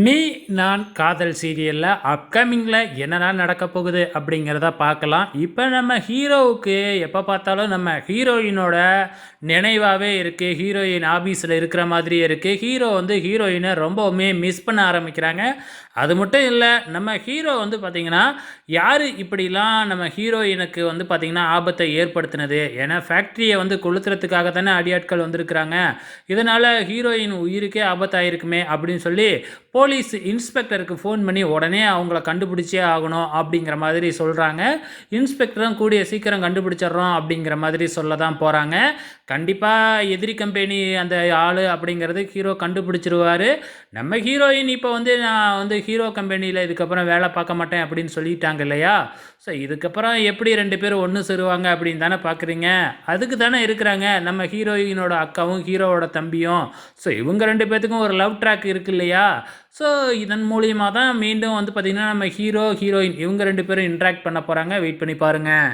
நீ நான் காதல் சீரியலில் அப்கமிங்கில் என்னென்ன நடக்க போகுது அப்படிங்கிறத பார்க்கலாம். இப்போ நம்ம ஹீரோவுக்கு எப்போ பார்த்தாலும் நம்ம ஹீரோயினோட நினைவாகவே இருக்குது ஹீரோயின் ஆஃபீஸில் இருக்கிற மாதிரியே இருக்குது ஹீரோ வந்து ஹீரோயினை ரொம்பவுமே மிஸ் பண்ண ஆரம்பிக்கிறாங்க. அது மட்டும் இல்லை நம்ம ஹீரோ வந்து பார்த்திங்கன்னா யார் இப்படிலாம் நம்ம ஹீரோயினுக்கு வந்து பார்த்திங்கன்னா ஆபத்தை ஏற்படுத்தினது? ஏன்னா ஃபேக்ட்ரியை வந்து கொளுத்துறதுக்காக தானே அடியாட்கள் வந்திருக்கிறாங்க. இதனால் ஹீரோயின் உயிருக்கே ஆபத்தாயிருக்குமே அப்படின்னு சொல்லி போலீஸ் இன்ஸ்பெக்டருக்கு ஃபோன் பண்ணி உடனே அவங்கள கண்டுபிடிச்சே ஆகணும் அப்படிங்கிற மாதிரி சொல்கிறாங்க இன்ஸ்பெக்டரும் கூடிய சீக்கிரம் கண்டுபிடிச்சிட்றோம் அப்படிங்கிற மாதிரி சொல்ல தான் போகிறாங்க கண்டிப்பாக எதிரி கம்பெனி அந்த ஆள் அப்படிங்கிறது ஹீரோ கண்டுபிடிச்சிருவார். நம்ம ஹீரோயின் இப்போ வந்து நான் வந்து ஹீரோ கம்பெனியில் இதுக்கப்புறம் வேலை பார்க்க மாட்டேன் அப்படின்னு சொல்லிட்டாங்க இல்லையா? ஸோ இதுக்கப்புறம் எப்படி ரெண்டு பேரும் ஒன்று சேருவாங்க அப்படின்னு தானே பார்க்குறீங்க அதுக்கு தானே இருக்கிறாங்க. நம்ம ஹீரோயினோட அக்காவும் ஹீரோவோட தம்பியும். ஸோ இவங்க ரெண்டு பேர்த்துக்கும் ஒரு லவ் ட்ராக் இருக்கு இல்லையா? ஸோ இதன் மூலியமாக தான் மீண்டும் வந்து பார்த்திங்கன்னா நம்ம ஹீரோ ஹீரோயின் இவங்க ரெண்டு பேரும் இன்ட்ராக்ட் பண்ண போகிறாங்க வெயிட் பண்ணி பாருங்கள்